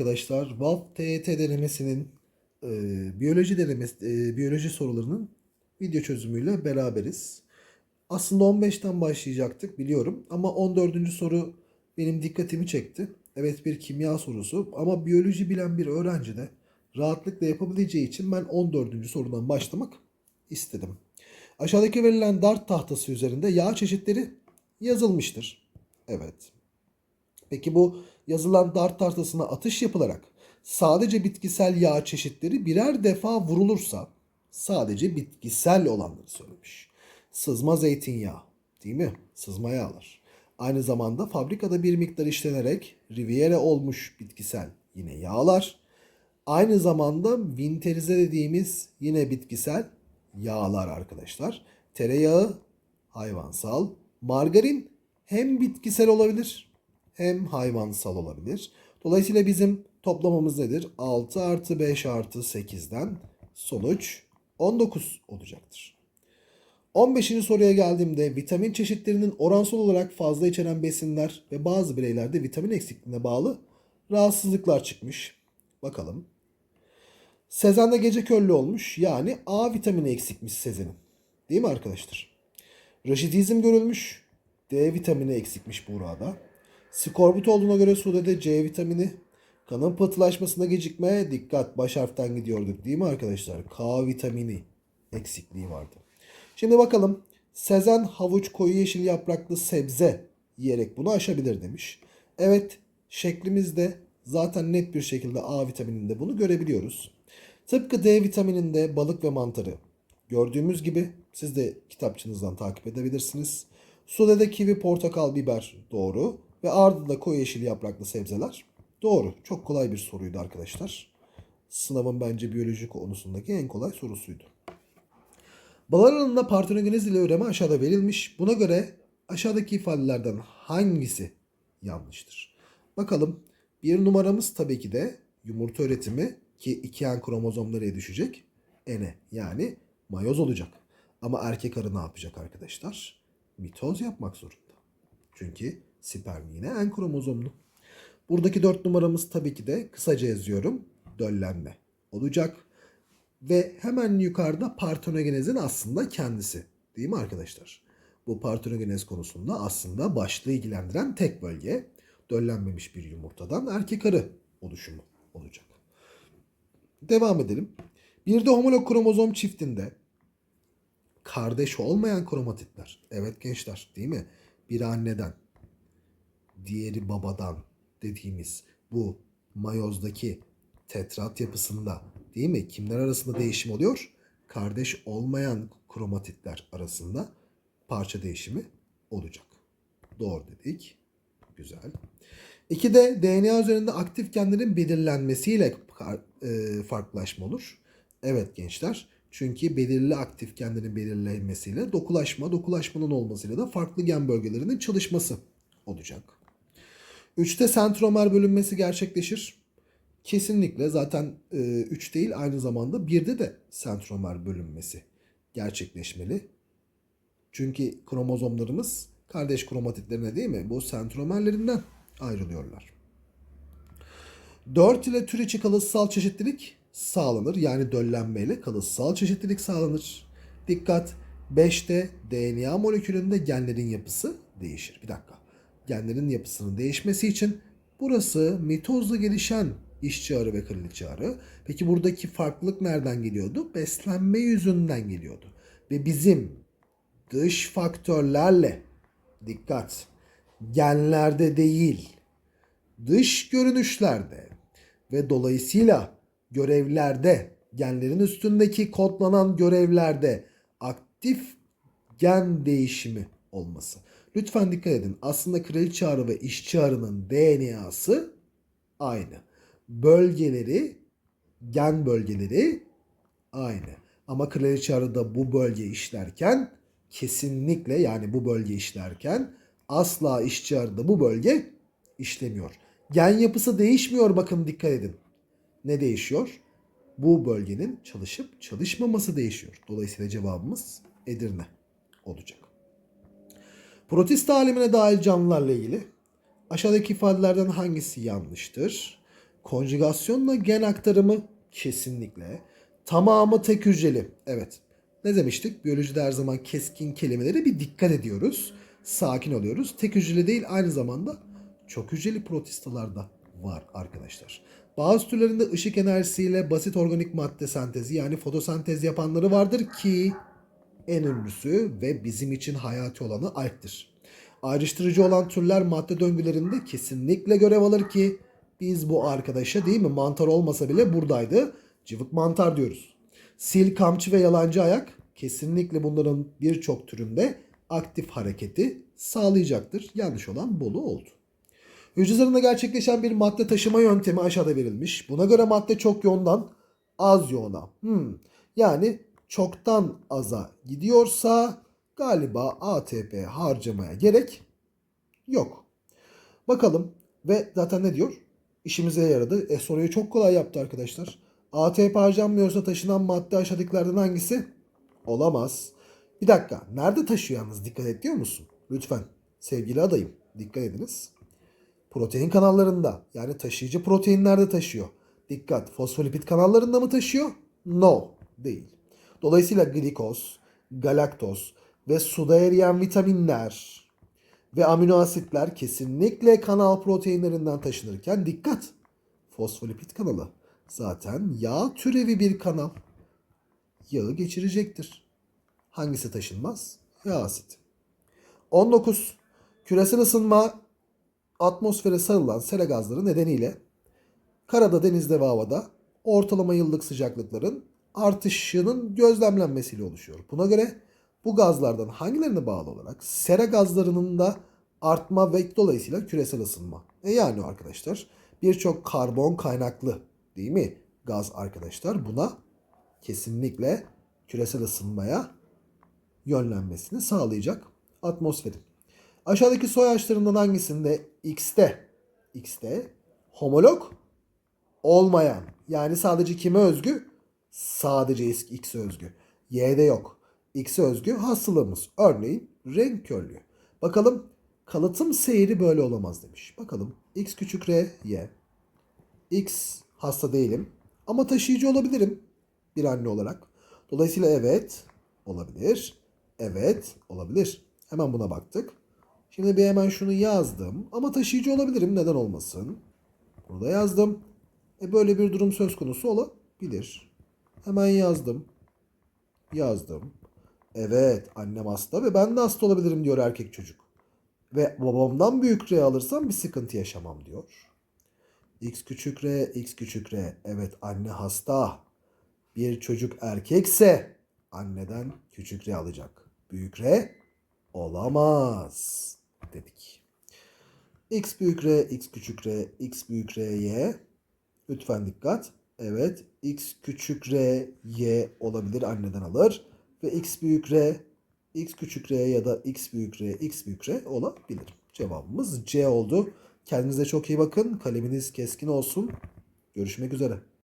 arkadaşlar. VAP TET denemesinin e, biyoloji denemesi e, biyoloji sorularının video çözümüyle beraberiz. Aslında 15'ten başlayacaktık biliyorum ama 14. soru benim dikkatimi çekti. Evet bir kimya sorusu ama biyoloji bilen bir öğrenci de rahatlıkla yapabileceği için ben 14. sorudan başlamak istedim. Aşağıdaki verilen dart tahtası üzerinde yağ çeşitleri yazılmıştır. Evet. Peki bu yazılan dart tahtasına atış yapılarak sadece bitkisel yağ çeşitleri birer defa vurulursa sadece bitkisel olanları söylemiş. Sızma zeytinyağı değil mi? Sızma yağlar. Aynı zamanda fabrikada bir miktar işlenerek Riviera olmuş bitkisel yine yağlar. Aynı zamanda vinterize dediğimiz yine bitkisel yağlar arkadaşlar. Tereyağı hayvansal, margarin hem bitkisel olabilir hem hayvansal olabilir. Dolayısıyla bizim toplamamız nedir? 6 artı 5 artı 8'den sonuç 19 olacaktır. 15. soruya geldiğimde vitamin çeşitlerinin oransal olarak fazla içeren besinler ve bazı bireylerde vitamin eksikliğine bağlı rahatsızlıklar çıkmış. Bakalım. Sezen'de gece körlüğü olmuş. Yani A vitamini eksikmiş Sezen'in. Değil mi arkadaşlar? Raşitizm görülmüş. D vitamini eksikmiş Buğra'da. Skorbut olduğuna göre Sude'de C vitamini. Kanın pıhtılaşmasına gecikme. Dikkat baş harften gidiyorduk değil mi arkadaşlar? K vitamini eksikliği vardı. Şimdi bakalım. Sezen havuç koyu yeşil yapraklı sebze yiyerek bunu aşabilir demiş. Evet şeklimizde zaten net bir şekilde A vitamininde bunu görebiliyoruz. Tıpkı D vitamininde balık ve mantarı gördüğümüz gibi siz de kitapçınızdan takip edebilirsiniz. Sude'de kivi, portakal, biber doğru ve ardında koyu yeşil yapraklı sebzeler doğru. Çok kolay bir soruydu arkadaşlar. Sınavın bence biyoloji konusundaki en kolay sorusuydu. Balar alanında partenogenez ile üreme aşağıda verilmiş. Buna göre aşağıdaki ifadelerden hangisi yanlıştır? Bakalım. Bir numaramız tabii ki de yumurta üretimi ki iki en kromozom nereye düşecek? N'e yani mayoz olacak. Ama erkek arı ne yapacak arkadaşlar? Mitoz yapmak zorunda. Çünkü sperm yine en kromozomlu. Buradaki dört numaramız tabii ki de kısaca yazıyorum. Döllenme olacak. Ve hemen yukarıda partenogenezin aslında kendisi. Değil mi arkadaşlar? Bu partenogenez konusunda aslında başlığı ilgilendiren tek bölge döllenmemiş bir yumurtadan erkek arı oluşumu olacak. Devam edelim. Bir de homolog kromozom çiftinde kardeş olmayan kromatitler. Evet gençler değil mi? Biri anneden, diğeri babadan dediğimiz bu mayozdaki tetrat yapısında değil mi? Kimler arasında değişim oluyor? Kardeş olmayan kromatitler arasında parça değişimi olacak. Doğru dedik. Güzel. İki de DNA üzerinde aktif genlerin belirlenmesiyle e, farklılaşma olur. Evet gençler. Çünkü belirli aktif genlerin belirlenmesiyle dokulaşma, dokulaşmanın olmasıyla da farklı gen bölgelerinin çalışması olacak. Üçte sentromer bölünmesi gerçekleşir. Kesinlikle zaten 3 e, değil aynı zamanda 1'de de sentromer bölünmesi gerçekleşmeli. Çünkü kromozomlarımız kardeş kromatitlerine değil mi? Bu sentromerlerinden ayrılıyorlar. 4 ile tür içi kalıtsal çeşitlilik sağlanır. Yani döllenmeyle kalıtsal çeşitlilik sağlanır. Dikkat 5'te DNA molekülünde genlerin yapısı değişir. Bir dakika. Genlerin yapısının değişmesi için burası mitozla gelişen işçi arı ve kraliçe arı. Peki buradaki farklılık nereden geliyordu? Beslenme yüzünden geliyordu. Ve bizim dış faktörlerle dikkat genlerde değil dış görünüşlerde ve dolayısıyla görevlerde genlerin üstündeki kodlanan görevlerde aktif gen değişimi olması. Lütfen dikkat edin. Aslında kraliçe arı ve işçi arının DNA'sı aynı. Bölgeleri, gen bölgeleri aynı. Ama kraliçe arıda bu bölge işlerken kesinlikle yani bu bölge işlerken asla işçi arıda bu bölge işlemiyor. Gen yapısı değişmiyor bakın dikkat edin. Ne değişiyor? Bu bölgenin çalışıp çalışmaması değişiyor. Dolayısıyla cevabımız Edirne olacak. Protist alemine dahil canlılarla ilgili aşağıdaki ifadelerden hangisi yanlıştır? Konjugasyonla gen aktarımı kesinlikle. Tamamı tek hücreli. Evet. Ne demiştik? Biyolojide her zaman keskin kelimelere bir dikkat ediyoruz. Sakin oluyoruz. Tek hücreli değil aynı zamanda çok hücreli protistalarda var arkadaşlar. Bazı türlerinde ışık enerjisiyle basit organik madde sentezi yani fotosentez yapanları vardır ki en ünlüsü ve bizim için hayati olanı alptir. Ayrıştırıcı olan türler madde döngülerinde kesinlikle görev alır ki biz bu arkadaşa değil mi mantar olmasa bile buradaydı. Cıvık mantar diyoruz. Sil, kamçı ve yalancı ayak kesinlikle bunların birçok türünde aktif hareketi sağlayacaktır. Yanlış olan bolu oldu. Hücre zarında gerçekleşen bir madde taşıma yöntemi aşağıda verilmiş. Buna göre madde çok yoğundan az yoğuna. Hmm. Yani çoktan aza gidiyorsa galiba ATP harcamaya gerek yok. Bakalım ve zaten ne diyor? İşimize yaradı. E soruyu çok kolay yaptı arkadaşlar. ATP harcanmıyorsa taşınan madde aşağıdakilerden hangisi? Olamaz. Bir dakika. Nerede taşıyor yalnız? Dikkat ediyor musun? Lütfen. Sevgili adayım. Dikkat ediniz. Protein kanallarında. Yani taşıyıcı proteinlerde taşıyor. Dikkat. Fosfolipid kanallarında mı taşıyor? No. Değil. Dolayısıyla glikoz, galaktoz ve suda eriyen vitaminler ve amino asitler kesinlikle kanal proteinlerinden taşınırken dikkat. Fosfolipid kanalı zaten yağ türevi bir kanal. Yağı geçirecektir. Hangisi taşınmaz? Yağ asidi. 19. Küresel ısınma atmosfere sarılan sera gazları nedeniyle karada, denizde ve havada ortalama yıllık sıcaklıkların artışının gözlemlenmesiyle oluşuyor. Buna göre bu gazlardan hangilerine bağlı olarak sera gazlarının da artma ve dolayısıyla küresel ısınma. E yani arkadaşlar birçok karbon kaynaklı değil mi gaz arkadaşlar buna kesinlikle küresel ısınmaya yönlenmesini sağlayacak atmosferin. Aşağıdaki soy ağaçlarından hangisinde X'te X'te homolog olmayan yani sadece kime özgü? Sadece X'e özgü. Y'de yok. X'e özgü hastalığımız. Örneğin renk körlüğü. Bakalım kalıtım seyri böyle olamaz demiş. Bakalım X küçük R Y. X hasta değilim ama taşıyıcı olabilirim bir anne olarak. Dolayısıyla evet olabilir. Evet olabilir. Hemen buna baktık. Şimdi bir hemen şunu yazdım. Ama taşıyıcı olabilirim. Neden olmasın? Burada yazdım. E böyle bir durum söz konusu olabilir. Hemen yazdım. Yazdım. Evet annem hasta ve ben de hasta olabilirim diyor erkek çocuk. Ve babamdan büyük R alırsam bir sıkıntı yaşamam diyor. X küçük R, X küçük R. Evet anne hasta. Bir çocuk erkekse anneden küçük R alacak. Büyük R olamaz dedik. X büyük R, X küçük R, X büyük R, Y. Lütfen dikkat. Evet, X küçük R, Y olabilir anneden alır. Ve X büyük R, X küçük R ya da X büyük R, X büyük R olabilir. Cevabımız C oldu. Kendinize çok iyi bakın. Kaleminiz keskin olsun. Görüşmek üzere.